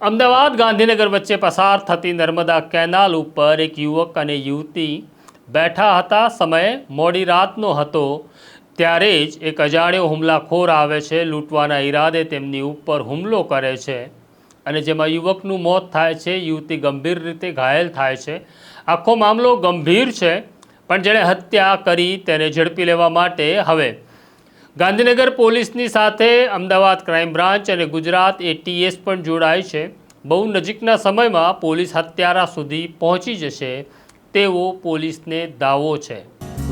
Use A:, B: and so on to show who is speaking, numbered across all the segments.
A: અમદાવાદ ગાંધીનગર વચ્ચે પસાર થતી નર્મદા કેનાલ ઉપર એક યુવક અને યુવતી બેઠા હતા. સમય મોડી રાતનો હતો. ત્યારે જ એક અજાણ્યો હુમલાખોર આવે છે, લૂંટવાના ઈરાદે તેમની ઉપર હુમલો કરે છે અને જેમાં યુવકનું મોત થાય છે. યુવતી ગંભીર રીતે ઘાયલ થાય છે. આખો મામલો ગંભીર છે, પણ જેણે હત્યા કરી તેને ઝડપી લેવા માટે હવે ગાંધીનગર પોલીસની સાથે અમદાવાદ ક્રાઇમ બ્રાન્ચ અને ગુજરાત એટીએસ પણ જોડાય છે. બહુ નજીકના સમયમાં પોલીસ હત્યારા સુધી પહોંચી જશે તેવો પોલીસને દાવો છે.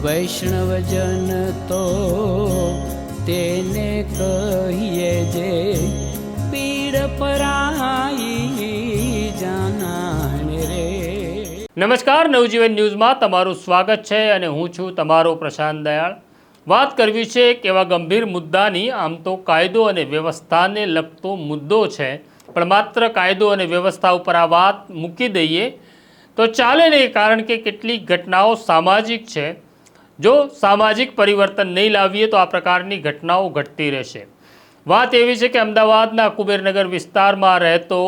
B: વૈષ્ણવજન તો તેને કહીએ જે પીડ પરાઈ જાનાને રે.
A: નમસ્કાર નવજીવન ન્યૂઝમાં તમારું સ્વાગત છે અને હું છું તમારો પ્રશાંત દયાળ. વાત કરવી છે એક એવા ગંભીર મુદ્દાની આમ તો કાયદો અને વ્યવસ્થાને લગતો મુદ્દો છે, પણ માત્ર કાયદો અને વ્યવસ્થા ઉપર આ વાત મૂકી દઈએ તો ચાલે નહીં, કારણ કે કેટલીક ઘટનાઓ સામાજિક છે. જો સામાજિક પરિવર્તન નહીં લાવીએ તો આ પ્રકારની ઘટનાઓ ઘટતી રહેશે. વાત એવી છે કે અમદાવાદના કુબેરનગર વિસ્તારમાં રહેતો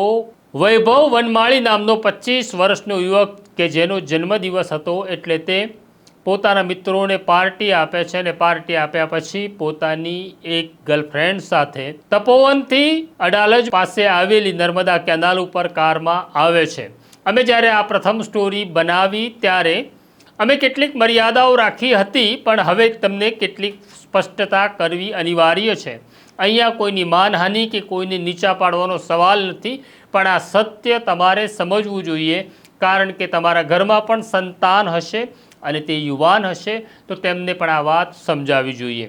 A: વૈભવ વનમાળી નામનો પચીસ વર્ષનો યુવક કે જેનો જન્મદિવસ હતો એટલે તે પોતાના મિત્રોને પાર્ટી આપે છે અને પાર્ટી આપ્યા પછી પોતાની એક ગર્લફ્રેન્ડ સાથે તપોવનથી અડાલજ પાસે આવેલી નર્મદા કેનાલ ઉપર કારમાં આવે છે. અમે જ્યારે આ પ્રથમ સ્ટોરી બનાવી ત્યારે અમે કેટલીક મર્યાદાઓ રાખી હતી, પણ હવે તમને કેટલીક સ્પષ્ટતા કરવી અનિવાર્ય છે. અહીંયા કોઈની માનહાનિ કે કોઈને નીચા પાડવાનો સવાલ નથી, પણ આ સત્ય તમારે સમજવું જોઈએ, કારણ કે તમારા ઘરમાં પણ સંતાન હશે અને તે યુવાન હશે તો તેમને પણ આ વાત સમજાવવી જોઈએ.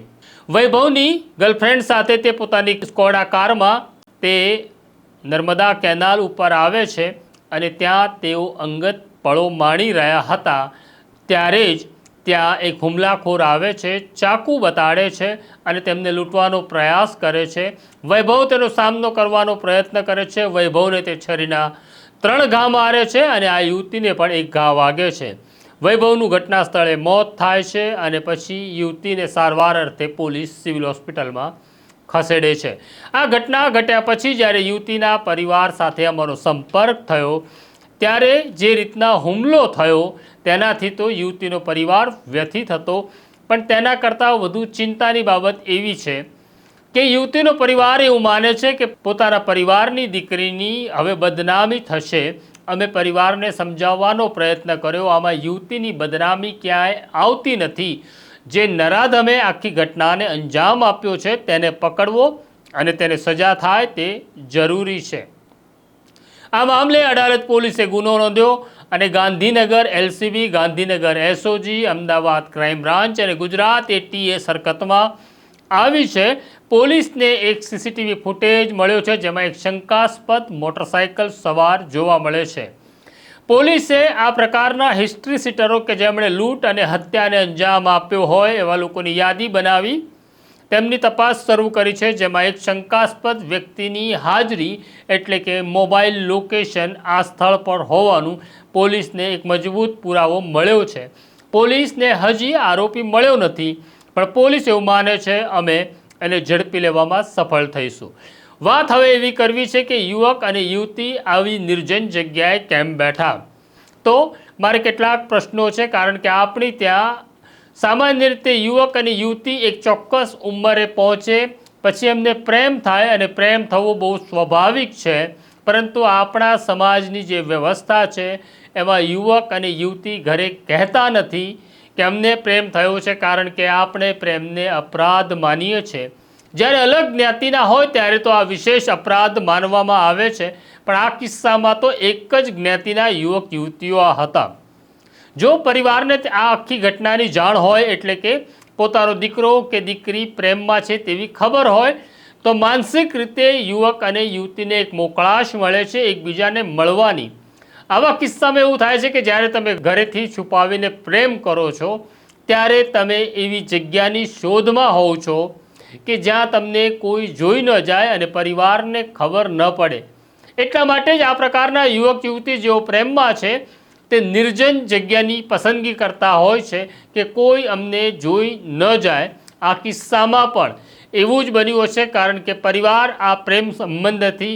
A: વૈભવની ગર્લફ્રેન્ડ સાથે તે પોતાની સ્કોડા કારમાં તે નર્મદા કેનાલ ઉપર આવે છે અને ત્યાં તેઓ અંગત પળો માણી રહ્યા હતા. ત્યારે જ ત્યાં એક હુમલાખોર આવે છે, ચાકુ બતાડે છે અને તેમને લૂંટવાનો પ્રયાસ કરે છે. વૈભવ તેનો સામનો કરવાનો પ્રયત્ન કરે છે. વૈભવને તે છરીના ત્રણ ઘા મારે છે અને આ યુવતીને પણ એક ઘા વાગે છે. વૈભવનું ઘટના સ્થળે મોત થાય છે અને પછી યુવતીને સારવાર અર્થે પોલીસ સિવિલ હોસ્પિટલમાં ખસેડે છે. આ ઘટના ઘટ્યા પછી જ્યારે યુવતીના પરિવાર સાથે અમારો સંપર્ક થયો, ત્યારે જે રીતના હુમલો થયો તેનાથી તો યુવતીનો પરિવાર વ્યથિત હતો. પણ તેના કરતાં વધુ ચિંતાની બાબત એવી છે કે યુવતીનો પરિવાર એવું માને છે કે પોતાના પરિવારની દીકરીની હવે બદનામી થશે અમે પરિવારને સમજાવવાનો પ્રયત્ન કર્યો. આમાં યુવતીની બદનામી ક્યાંય આવતી નથી. જે નરાધમે આખી ઘટનાને અંજામ આપ્યો છે, તેને પકડવો અને તેને સજા થાય તે જરૂરી છે. આ મામલે અડાલત પોલીસે ગુનો નોંધ્યો અને Gandhinagar LCB, Gandhinagar SOG, Ahmedabad crime branch અને ગુજરાત એટીએસ હરકતમાં આવી છે. પોલીસને એક સીસીટીવી ફૂટેજ મળ્યો છે જેમાં એક શંકાસ્પદ મોટરસાયકલ સવાર જોવા મળે છે. પોલીસે આ પ્રકારના હિસ્ટ્રી સીટરો કે જેમણે લૂંટ અને હત્યાને અંજામ આપ્યો હોય એવા લોકોની યાદી બનાવી તેમની તપાસ શરૂ કરી છે જેમાં એક શંકાસ્પદ વ્યક્તિની હાજરી એટલે કે મોબાઈલ લોકેશન આ સ્થળ પર હોવાનું પોલીસને એક મજબૂત પુરાવો મળ્યો છે. પોલીસને હજી આરોપી મળ્યો નથી, પણ પોલીસ એવું માને છે, અમે એને ઝડપી લેવામાં સફળ થઈશું. વાત હવે એવી કરવી છે કે યુવક અને યુવતી આવી નિર્જન જગ્યાએ કેમ બેઠા? તો મારે કેટલાક પ્રશ્નો છે, કારણ કે આપણી ત્યાં સામાન્ય રીતે યુવક અને યુવતી એક ચોક્કસ ઉંમરે પહોંચે, પછી એમને પ્રેમ થાય અને પ્રેમ થવો બહુ સ્વાભાવિક છે. પરંતુ આપણા સમાજની જે વ્યવસ્થા છે, એમાં યુવક અને યુવતી ઘરે કહેતા નથી. કે અમને પ્રેમ થયો છે? કારણ કે આપણે પ્રેમને અપરાધ માનીએ છીએ. જ્યારે અલગ જ્ઞાતિના હોય ત્યારે તો આ વિશેષ અપરાધ માનવામાં આવે છે. પણ આ કિસ્સામાં તો એક જ જ્ઞાતિના યુવક યુવતીઓ હતા. જો પરિવારને આ આખી ઘટનાની જાણ હોય એટલે કે પોતાનો દીકરો કે દીકરી પ્રેમમાં છે તેવી ખબર હોય, તો માનસિક રીતે યુવક અને યુવતીને એક મોકળાશ મળે છે, એકબીજાને મળવાની. આવા કિસ્સામાં એવું થાય છે કે જ્યારે તમે ઘરેથી છુપાવીને પ્રેમ કરો છો, ત્યારે તમે એવી જગ્યાની શોધમાં હોવ છો કે જ્યાં તમને કોઈ જોઈ ન જાય અને પરિવારને ખબર ન પડે. એટલા માટે જ આ પ્રકારના યુવક યુવતી જેઓ પ્રેમમાં છે, તે નિર્જન જગ્યાની પસંદગી કરતા હોય છે કે કોઈ અમને જોઈ ન જાય. આ કિસ્સામાં પણ એવું જ બન્યું હશે કારણ કે પરિવાર આ પ્રેમ સંબંધથી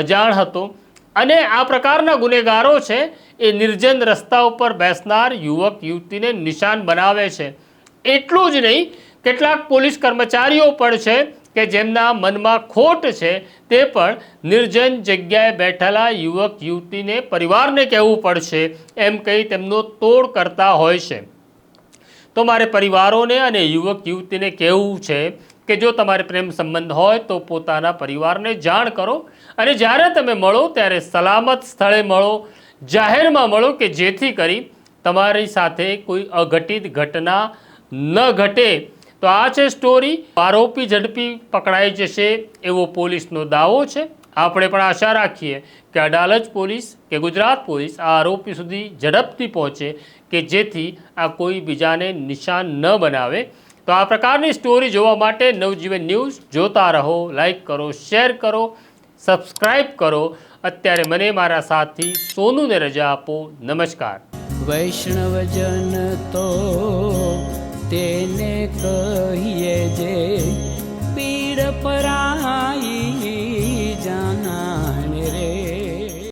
A: અજાણ હતો. અને આ પ્રકારના ગુનેગારો છે, એ નિર્જન રસ્તા ઉપર બેસનાર યુવક, યુવતીને નિશાન બનાવે છે. એટલું જ નહીં, કેટલાક પોલીસ કર્મચારીઓ પણ છે કે જેમના મનમાં ખોટ છે, તે પણ નિર્જન જગ્યાએ બેઠેલા યુવક, યુવતીને પરિવારને કહેવું પડશે, એમ કહી તેમનો તોડ કરતા હોય છે. તો મારે પરિવારોને અને યુવક, યુવતીને કહેવું છે કે જો તમારે પ્રેમ સંબંધ હોય તો પોતાના પરિવારને જાણ કરો અને જ્યારે તમે મળો, ત્યારે સલામત સ્થળે મળો, જાહેરમાં મળો કે જેથી કરી તમારી સાથે કોઈ અઘટિત ઘટના ન ઘટે. તો આ છે સ્ટોરી આરોપી ઝડપી પકડાઈ જશે એવો પોલીસનો દાવો છે. આપણે પણ આશા રાખીએ કે અડાલજ પોલીસ કે ગુજરાત પોલીસ આ આરોપી સુધી ઝડપથી પહોંચે કે જેથી આ કોઈ બીજાને નિશાન ન બનાવે. તો આ પ્રકારની સ્ટોરી જોવા માટે નવજીવન ન્યૂઝ જોતા રહો લાઈક કરો શેર કરો. સબસ્ક્રાઈબ કરો. અત્યારે મને મારા સાથી સોનુને રજા આપો. નમસ્કાર.
B: વૈષ્ણવજન તો તેને કહીએ જે પીડ પરાઈ